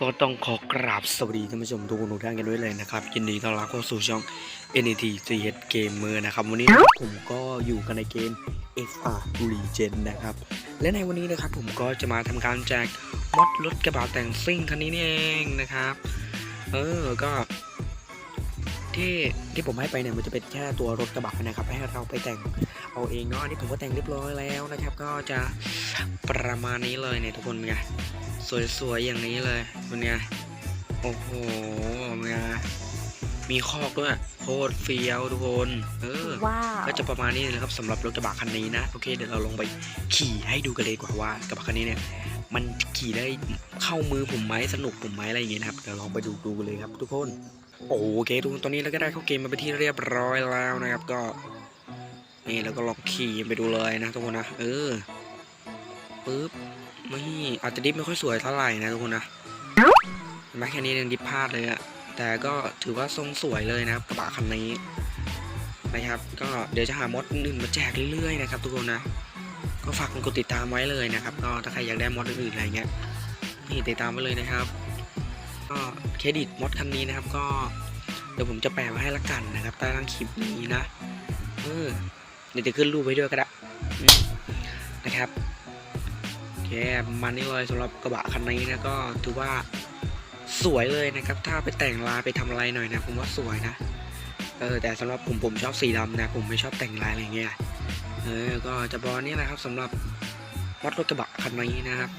ก็ต้องขอกราบสวัสดีท่านผู้ชมทุกคนทุกท่านกันด้วยเลยนะครับยินดีต้อนรับเข้าสู่ช่อง NET CS Gamer นะครับ วันนี้ผมก็อยู่กันในเกม FR Legend นะครับ และในวันนี้นะครับผมก็จะมาทำการแจกมอดรถกระบะแต่งซิ่งคันนี้นี่เองนะครับ เออก็ที่ที่ผมให้ไปเนี่ยมันจะเป็นแค่ตัวรถกระบะนะครับ ให้เราไปแต่งเอาเองเนาะอันนี้ผมก็แต่งเรียบร้อยแล้วนะครับ ก็จะประมาณนี้เลยเนี่ยทุกคนนไง สวยๆ อย่างนี้เลยเป็นไงโอ้โหเป็นไงมีคอกด้วยโคตรเฟี้ยวทุกคน เออว้าวก็จะประมาณนี้นะครับสำหรับรถกระบะคันนี้นะ โอเค เดี๋ยวเราลงไปขี่ให้ดูกันเลยดีกว่าว่ากระบะคันนี้เนี่ย มันขี่ได้เข้ามือผมไหมสนุกผมไหมอะไรอย่างเงี้ยนะครับ เดี๋ยวลองไปดูดูกันเลยครับทุกคน โอเคทุกคนตอนนี้เราก็ได้เข้าเกมมาเป็นที่เรียบร้อยแล้วนะครับ ก็ นี่เราก็ลองขี่ไปดูเลยนะทุกคนนะ เออ ปึ๊บ ไม่อาจจะดิฟไม่ค่อยสวยเท่าไหร่นะทุกคนนะเห็นไหมแค่นี้ยังดิฟพลาดเลยอะแต่ก็ถือว่าทรงสวยเลยนะครับกระบะคันนี้นะครับ ก็เดี๋ยวจะหามดอื่นมาแจกเรื่อยๆนะครับทุกคนนะก็ฝากกดติดตามไว้เลยนะครับ ก็ถ้าใครอยากได้มดอื่นๆอะไรเงี้ยนี่ติดตามไว้เลยนะครับ ก็เครดิตมดคันนี้นะครับ ก็เดี๋ยวผมจะแปะไว้ให้ละกันนะครับใต้ล่างคลิปนี้นะเออเดี๋ยวจะขึ้นรูปไว้ด้วยก็ได้นะครับ เคมันนี่เลยสำหรับกระบะคันนี้นะก็ถือว่าสวยเลยนะครับ ถ้าไปแต่งลายไปทำอะไรหน่อยนะผมว่าสวยนะเออแต่สำหรับผมผมชอบสีดำนะผมไม่ชอบแต่งลายอะไรเงี้ยเออก็จะบอกนี่แหละครับสำหรับมอดรถกระบะคันนี้นะครับ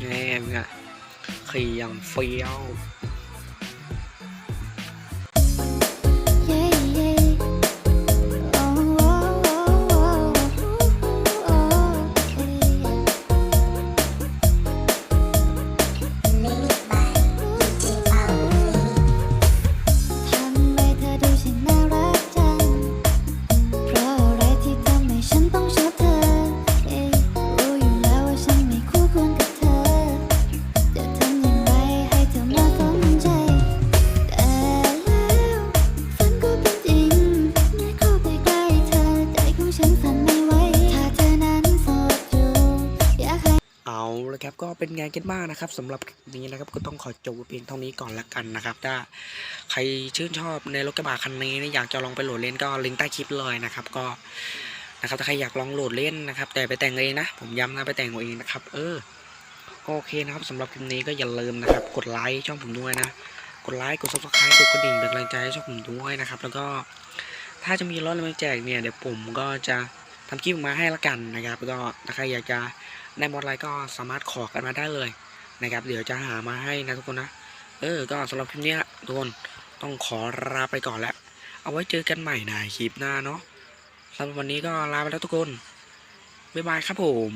แง่เงี้ยขี่อย่างเฟี้ยว เอาละครับก็เป็นไงกันบ้างนะครับสำหรับคลิปนี้นะครับก็ต้องขอจบเพียงเท่านี้ก่อนละกันนะครับ ถ้าใครชื่นชอบในรถกระบะคันนี้นะอยากจะลองไปโหลดเล่นก็ลิงก์ใต้คลิปเลยนะครับ ก็นะครับถ้าใครอยากลองโหลดเล่นนะครับ แต่ไปแต่งเองนะ ผมย้ำนะไปแต่งเองนะครับ เออก็โอเคนะครับสำหรับคลิปนี้ก็อย่าลืมนะครับ กดไลค์ช่องผมด้วยนะ กดไลค์กดซับสไครต์กดกระดิ่งเป็นกำลังใจให้ช่องผมด้วยนะครับ แล้วก็ถ้าจะมีรถอะไรมาแจกเนี่ยเดี๋ยวผมก็จะทำคลิปออกมาให้ละกันนะครับ ก็ถ้าใครอยากจะ ได้มอดอะไรก็สามารถขอกันมาได้เลยนะครับ เดี๋ยวจะหามาให้นะทุกคนนะ เออ ก็สำหรับคลิปนี้ทุกคนต้องขอลาไปก่อนแล้ว เอาไว้เจอกันใหม่ในคลิปหน้าเนาะสำหรับวันนี้ก็ลาไปแล้วทุกคน บ๊ายบายครับผม